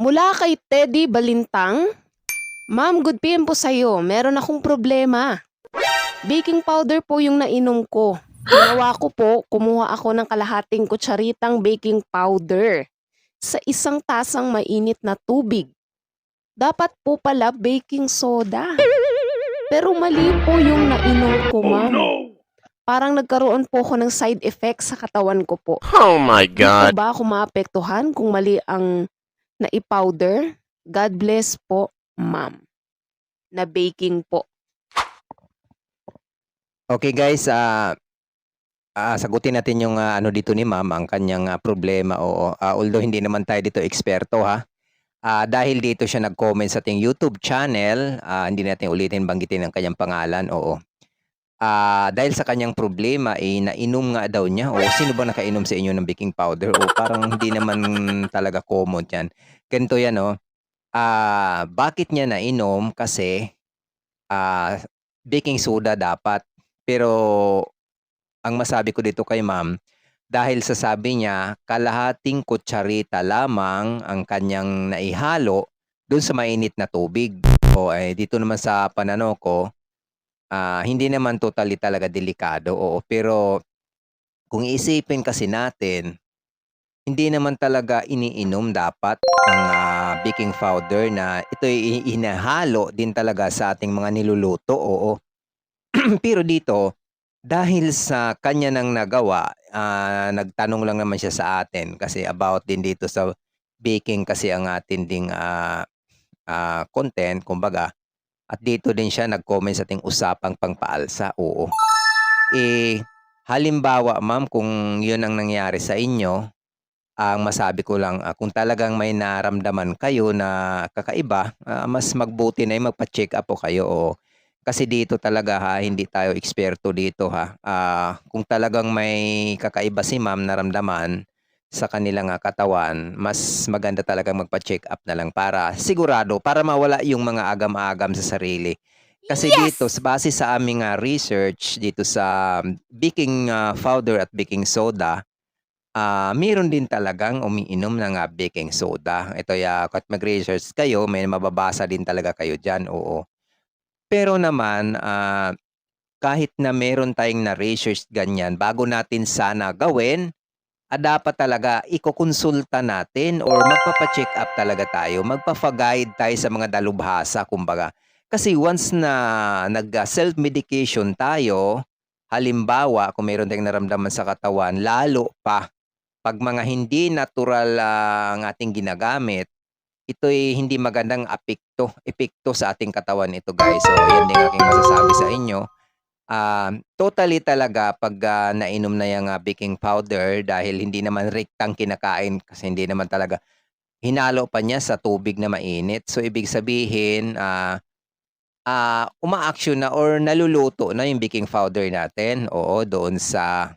Mula kay Teddy Balintang, Ma'am, good PM po sa'yo. Meron akong problema. Baking powder po yung nainom ko. Ginawa ko po, kumuha ako ng kalahating kutsaritang baking powder sa isang tasang mainit na tubig. Dapat po pala baking soda. Pero mali po yung nainom ko, ma'am. Parang nagkaroon po ako ng side effects sa katawan ko po. Oh my god. po ba ako maapektuhan kung mali ang nai-powder? God bless po, ma'am. Na baking po. Okay guys, ah ah, sagutin natin yung ah, ano dito ni Ma'am, ang kanyang ah, problema. Oo. Ah, although hindi naman tayo dito eksperto ha. Ah, dahil dito siya nag-comment sa ating YouTube channel, ah, hindi natin ulitin banggitin ang kanyang pangalan. Oo. Ah, dahil sa kanyang problema eh nainom nga daw niya. O sino ba nakainom sa inyo ng baking powder? O parang hindi naman talaga common 'yan. Ganito 'yan oh. Ah, bakit niya nainom? Kasi ah, baking soda dapat. Pero ang masabi ko dito kay Ma'am, dahil sa sabi niya kalahating kutsarita lamang ang kanyang naihalo dun sa mainit na tubig. O eh, dito naman sa pananaw ko, ah, hindi naman totally talaga delikado. Oo, pero kung iisipin kasi natin, hindi naman talaga iniinom dapat ang ah, baking powder na ito inahalo din talaga sa ating mga niluluto. Oo. pero dito, dahil sa kanya nang nagawa, ah, nagtanong lang naman siya sa atin kasi about din dito sa baking kasi ang atin ding ah, ah, content, kumbaga. At dito din siya nag-comment sa ating usapang pangpaalsa. Oo. Eh, halimbawa ma'am, kung yun ang nangyari sa inyo, ang masabi ko lang, ah, kung talagang may naramdaman kayo na kakaiba, ah, mas magbuti na yung magpa-check up po kayo. Oo. Kasi dito talaga ha, hindi tayo eksperto dito ha. Ah, kung talagang may kakaiba si ma'am naramdaman sa kanilang ah, katawan, mas maganda talagang magpa-check up na lang para sigurado, para mawala yung mga agam-agam sa sarili. Kasi dito, sa base sa aming ah, research dito sa baking ah, powder at baking soda, ah meron din talagang umiinom ng ah, baking soda. Ito ya, kahit mag-research kayo, may mababasa din talaga kayo dyan, oo. Pero naman, ah, kahit na meron tayong na-research ganyan, bago natin sana gawin, ah, dapat talaga ikokonsulta natin or magpapa-check up talaga tayo. Magpapa-guide tayo sa mga dalubhasa, kumbaga. Kasi once na nag-self-medication tayo, halimbawa, kung meron tayong naramdaman sa katawan, lalo pa, pag mga hindi natural ah, ang ating ginagamit, ito'y hindi magandang apekto, epekto sa ating katawan ito guys. So, yan din aking masasabi sa inyo. Ah, totally talaga pag ah, nainom na yung ah, baking powder dahil hindi naman riktang kinakain kasi hindi naman talaga hinalo pa niya sa tubig na mainit. So, ibig sabihin, ah, ah, uma-action na or naluluto na yung baking powder natin. Oo, doon sa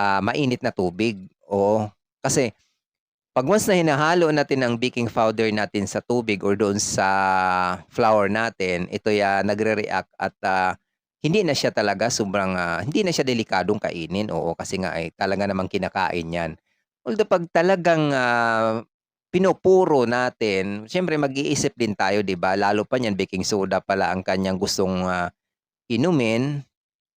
ah, mainit na tubig. Oo. Kasi pag once na hinahalo natin ang baking powder natin sa tubig or doon sa flour natin, ito ya nagre-react at ah, hindi na siya talaga sobrang ah, hindi na siya delikadong kainin. Oo, kasi nga ay talaga namang kinakain 'yan. Although pag talagang ah, pinupuro natin, siyempre mag-iisip din tayo, 'di ba? Lalo pa niyan baking soda pala ang kanyang gustong ah, inumin,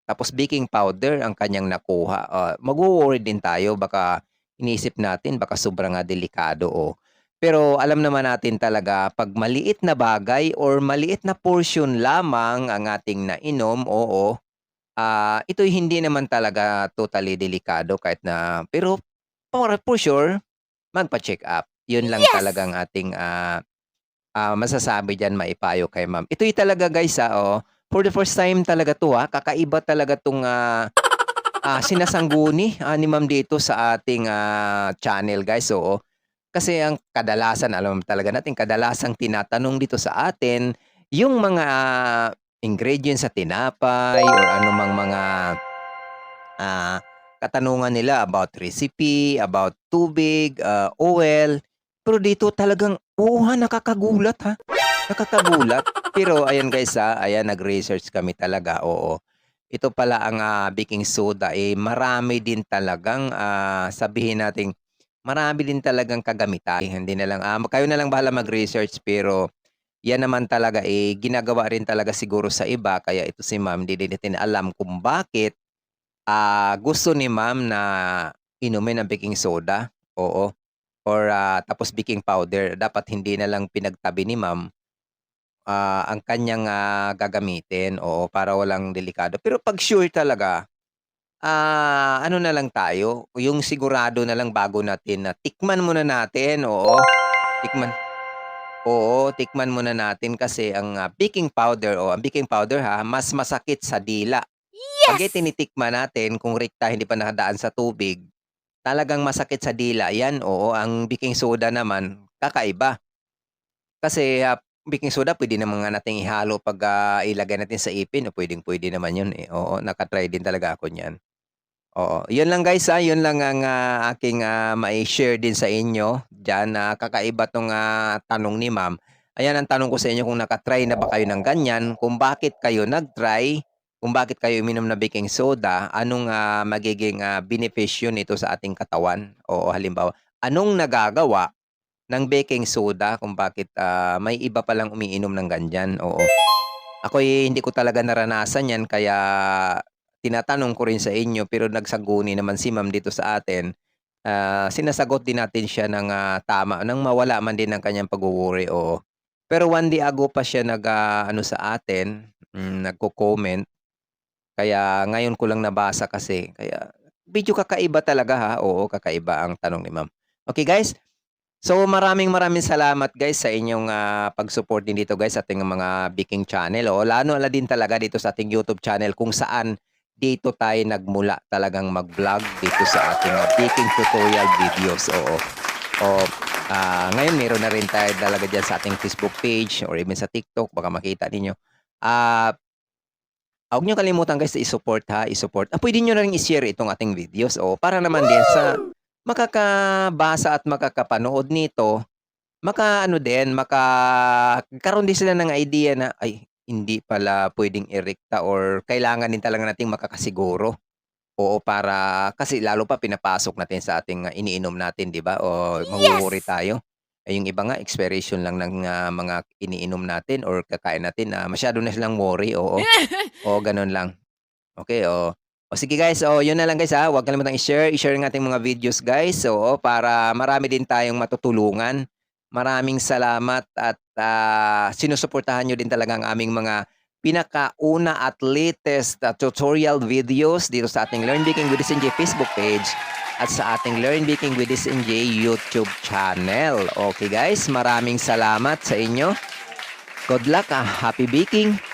tapos baking powder ang kanyang nakuha. Ah, magwo-worry din tayo baka iniisip natin baka sobrang nga delikado o. Pero alam naman natin talaga pag maliit na bagay or maliit na portion lamang ang ating nainom, oo, ah, ito'y hindi naman talaga totally delikado kahit na pero for, for sure, magpa-check up. Yun lang talagang ating ah, ah, masasabi diyan maipayo kay ma'am. Ito'y talaga guys ah, oh, for the first time talaga 'to ah, kakaiba talaga 'tong ah, ah, sinasangguni ah, ni ma'am dito sa ating ah, channel guys. Oo. Kasi ang kadalasan, alam talaga natin, kadalasang tinatanong dito sa atin yung mga ah, ingredients sa tinapay or anumang mga ah, katanungan nila about recipe, about tubig, ah, oil. Pero dito talagang, oo ha, nakakagulat ha. Nakakagulat. Pero ayan guys ha, ayan nag-research kami talaga, oo. Ito pala ang ah, baking soda, eh marami din talagang ah, sabihin nating marami din talagang kagamitan. Hindi na lang, ah, kayo na lang bahala mag-research pero yan naman talaga eh ginagawa rin talaga siguro sa iba kaya ito si ma'am hindi din natin alam kung bakit ah, gusto ni ma'am na inumin ang baking soda. Oo. Or ah, tapos baking powder. Dapat hindi na lang pinagtabi ni ma'am ah, ang kanyang ah, gagamitin. Oo, para walang delikado. Pero pag sure talaga, ah, ano na lang tayo, yung sigurado na lang bago natin na tikman muna natin. Oo. Tikman. Oo, tikman muna natin kasi ang ah, baking powder o ang baking powder ha, mas masakit sa dila. Pag tinitikman natin kung rekta hindi pa nakadaan sa tubig, talagang masakit sa dila yan. Oo, ang baking soda naman kakaiba. Kasi ah, baking soda pwede naman nga nating ihalo pag ah, ilagay natin sa ipin. O, pwedeng pwede naman yun eh. Oo, nakatry din talaga ako niyan. Oo, yun lang guys ha, yun lang ang ah, aking ah, mai-share din sa inyo. Diyan na kakaiba tong ah, tanong ni ma'am. Ayan ang tanong ko sa inyo kung nakatry na ba kayo ng ganyan, kung bakit kayo nag-try, kung bakit kayo uminom ng baking soda, anong ah, magiging ah, benepisyo nito sa ating katawan? Oo, halimbawa, anong nagagawa ng baking soda kung bakit ah, may iba palang umiinom ng ganyan? Oo. Ako hindi ko talaga naranasan yan kaya tinatanong ko rin sa inyo pero nagsaguni naman si ma'am dito sa atin. Ah, sinasagot din natin siya ng ah, tama nang mawala man din ang kanyang pag-worry. Oo. Pero one day ago pa siya nag ah, ano sa atin, mm, nagko-comment. Kaya ngayon ko lang nabasa kasi kaya medyo kakaiba talaga ha. Oo, kakaiba ang tanong ni ma'am. Okay guys, So maraming maraming salamat guys sa inyong ah, pag-support din dito guys sa ating mga baking channel. O lalo na din talaga dito sa ating YouTube channel kung saan dito tayo nagmula talagang mag-vlog dito sa ating ah, baking tutorial videos. Oo. O ah, ngayon meron na rin tayo talaga dyan sa ating Facebook page or even sa TikTok baka makita ninyo. Ah Huwag niyo kalimutan guys i-support ha, i-support. Ah, pwede niyo na rin i-share itong ating videos o para naman din sa makakabasa at makakapanood nito, maka-ano din, makakaroon din sila ng idea na, ay, hindi pala pwedeng irekta or kailangan din talaga nating makakasiguro. Oo, para kasi lalo pa pinapasok natin sa ating ah, iniinom natin, 'di ba? O mawo-worry tayo. Eh, yung iba nga expiration lang ng ah, mga iniinom natin or kakain natin na masyado na silang worry, oo. Oo, gano'n lang. Okay, oo. O sige guys, oh, yun na lang guys ha. Huwag kalimutang i-share. I-share ng ating mga videos guys. Oo, para marami din tayong matutulungan. Maraming salamat at ah, sinusuportahan nyo din talaga ang aming mga pinakauna at latest ah, tutorial videos dito sa ating Learn Baking with SNJ Facebook page at sa ating Learn Baking with SNJ YouTube channel. Okay guys, maraming salamat sa inyo. Good luck, ah. happy baking!